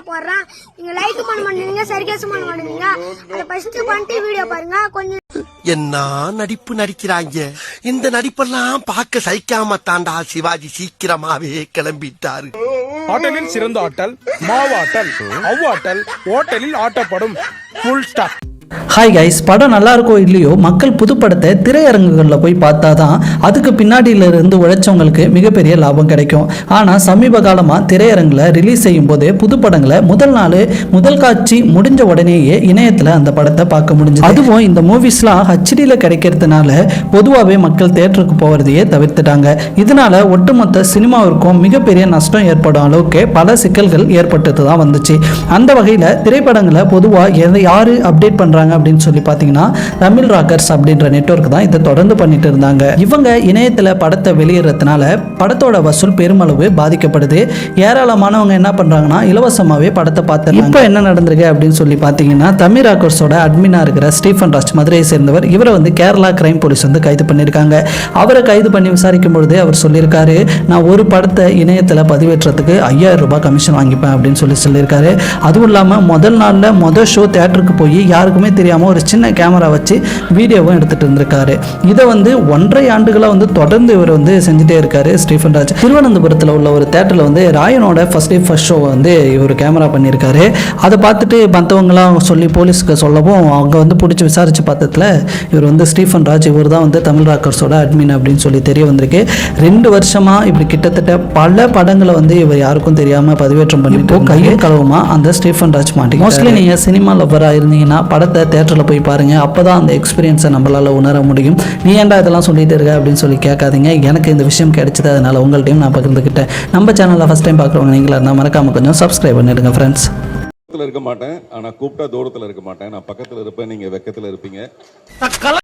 Video போடுறேன் நீங்க like பண்ண மாட்டேங்க சரிகேசம் பண்ண மாட்டேங்க அதை ஃபர்ஸ்ட் பண்ணிட்டு வீடியோ பாருங்க. கொஞ்சம் என்ன நடிப்பு நடிக்கிறாங்க? இந்த நடிப்பெல்லாம் பார்க்க சகிக்காம தாண்டா சிவாஜி சீக்கிரமாவே கிளம்பிட்டாரு. ஆட்டலில் சிறந்த ஆட்டல் மாவாட்டல் அவ்வாட்டல் ஓட்டலில் ஆட்டப்படும். ஃபுல் ஸ்டாப் ஹாய் கைஸ் படம் நல்லா இருக்கோ இல்லையோ? மக்கள் புதுப்படத்தை திரையரங்குகளில் போய் பார்த்தா தான் அதுக்கு பின்னாடியிலிருந்து உழைச்சவங்களுக்கு மிகப்பெரிய லாபம் கிடைக்கும். ஆனால் சமீப காலமாக திரையரங்கில் ரிலீஸ் செய்யும் போது புதுப்படங்களை முதல் நாள் முதல் காட்சி முடிஞ்ச உடனேயே இணையத்தில் அந்த படத்தை பார்க்க முடிஞ்சது. அதுவும் இந்த மூவிஸ்லாம் ஹச்டியில் கிடைக்கிறதுனால பொதுவாகவே மக்கள் தேட்டருக்கு போகிறதையே தவிர்த்துட்டாங்க. இதனால ஒட்டுமொத்த சினிமாவிற்கும் மிகப்பெரிய நஷ்டம் ஏற்படும் அளவுக்கு பல சிக்கல்கள் ஏற்பட்டது தான் வந்துச்சு. அந்த வகையில் திரைப்படங்களை பொதுவாக எதை யார் அப்டேட் பண்ணுறாங்க அப்படின்னு சொல்லி பார்த்தீங்கன்னா தமிழ் ராக்கர்ஸ் அப்படின்ற நெட்ஒர்க் தான் இதை தொடர்ந்து பண்ணிட்டு இருந்தாங்க. இவங்க இணையத்தில் படத்தை வெளியிடுறதுனால படத்தோட வசூல் பெருமளவு பாதிக்கப்படுது. ஏராளமானவங்க என்ன பண்ணுறாங்கன்னா இலவசமாகவே படத்தை பார்த்து இப்போ என்ன நடந்திருக்கு அப்படின்னு சொல்லி பார்த்தீங்கன்னா தமிழ் ராக்கர்ஸோட அட்மினாக இருக்கிற ஸ்டீஃபன் ராஜ் மதுரையை சேர்ந்தவர் இவரை வந்து கேரளா கிரைம் போலீஸ் வந்து கைது பண்ணியிருக்காங்க. அவரை கைது பண்ணி விசாரிக்கும் பொழுது அவர் சொல்லியிருக்காரு நான் ஒரு படத்தை இணையத்தில் பதிவேற்றத்துக்கு ஐயாயிரம் ரூபாய் கமிஷன் வாங்கிப்பேன் அப்படின்னு சொல்லி சொல்லியிருக்காரு. அதுவும் இல்லாமல் முதல் நாளில் முதல் ஷோ தேட்டருக்கு போய் யாருக்குமே தெரியாமல் ஒரு சின்ன கேமரா வச்சு வீடியோவும் எடுத்துகிட்டு இருந்திருக்காரு. இதை வந்து ஒன்றரை ஆண்டுகளாக வந்து தொடர்ந்து இவர் வந்து செஞ்சுட்டே இருக்காரு ஸ்டீஃபன் ராஜ். திருவனந்தபுரத்தில் உள்ள ஒரு தேட்டரில் வந்து ராயனோட ஃபர்ஸ்ட் டே ஃபர்ஸ்ட் ஷோ வந்து இவர் கேமரா பண்ணியிருக்காரு. அதை பார்த்துட்டு மற்றவங்களாம் சொல்லி போலீஸ்க்கு சொல்லவும் அவங்க வந்து பிடிச்சி விசாரிச்சு பார்த்ததுல இவர் வந்து ஸ்டீஃபன் ராஜ் இவர் தான் வந்து தமிழ் ராக்கர்ஸோட அட்மின் அப்படின்னு சொல்லி தெரிய வந்திருக்கு. ரெண்டு வருஷமா இப்படி கிட்டத்தட்ட பல படங்களை வந்து இவர் யாருக்கும் தெரியாம பதிவேற்றம் பண்ணிட்டு கையில் கலவுமா அந்த ஸ்டீஃபன் ராஜ் மாட்டி மோஸ்ட்லி நீங்க சினிமா லவராக இருந்தீங்கன்னா படத்தை தேட்டரில் போய் பாருங்க. அப்பதான் அந்த எக்ஸ்பீரியன்ஸை நம்மளால உணர முடியும். நீ ஏன்டா இதெல்லாம் சொல்லிட்டு இருக்க அப்படின்னு சொல்லி கேட்காதீங்க. எனக்கு இந்த விஷயம் கிடைச்சது அதனால உங்கள்ட்டையும் நான் பகிர்ந்துக்கிட்டேன் நம்ம சேனலை ஃபஸ்ட் டைம் பார்க்குறவங்க நீங்களா இருந்தால் மறக்காம கொஞ்சம் சப்ஸ்கிரைப் பண்ணிடுங்க ஃப்ரெண்ட்ஸ் இருக்க மாட்டேன். ஆனா கூப்பிட்டா தூரத்துல இருக்க மாட்டேன். நான் பக்கத்துல இருப்பேன். நீங்க வெக்கத்துல இருப்பீங்க.